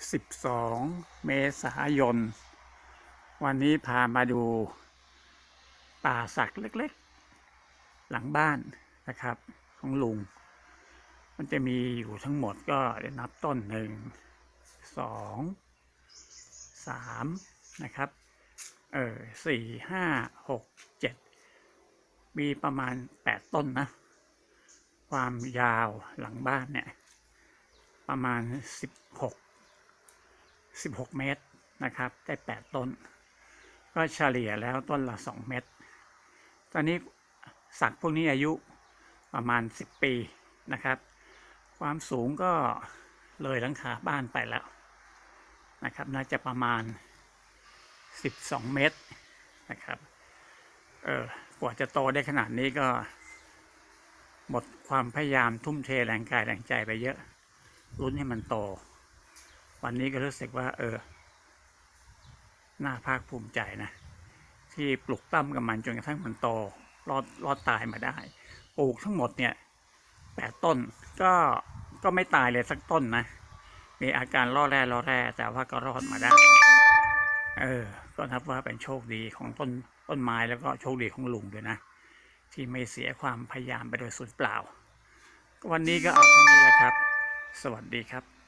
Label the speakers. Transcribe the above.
Speaker 1: 12 เมษายน วันนี้พามาดูป่าสักเล็กๆ หลังบ้านนะครับ ของลุง มันจะมีอยู่ทั้งหมดก็นับต้นหนึ่งสองสามนะครับ เออสี่ห้าหกเจ็ดมีประมาณแปดต้นนะ ความยาวหลังบ้านเนี่ย ประมาณสิบหก สิบหกเมตรนะครับ ได้แปดต้น ก็เฉลี่ยแล้วต้นละสองเมตร ตอนนี้สักพวกนี้อายุประมาณสิบปีนะครับ ความสูงก็เลยหลังคาบ้านไปแล้วนะครับ น่าจะประมาณสิบสองเมตรนะครับ เออกว่าจะโตได้ขนาดนี้ก็ หมดความพยายามทุ่มเทแรงกายแรงใจไปเยอะลุ้นให้มันโต วันนี้ก็รู้สึกว่า เออ น่าภาคภูมิใจนะ ที่ปลุกปั้มกับมันจนกระทั่งมันโตรอดรอดตายมาได้ ปลูกทั้งหมดเนี่ยแปดต้นก็ก็ไม่ตายเลยสักต้นนะ มีอาการล่อแร่ล่อแร่แต่ว่าก็รอดมาได้ เออ ก็นับว่าเป็นโชคดีของต้นต้นไม้แล้วก็โชคดีของลุงด้วยนะ ที่ไม่เสียความพยายามไปโดยสูญเปล่า วันนี้ก็เอาเท่านี้แหละครับ สวัสดีครับ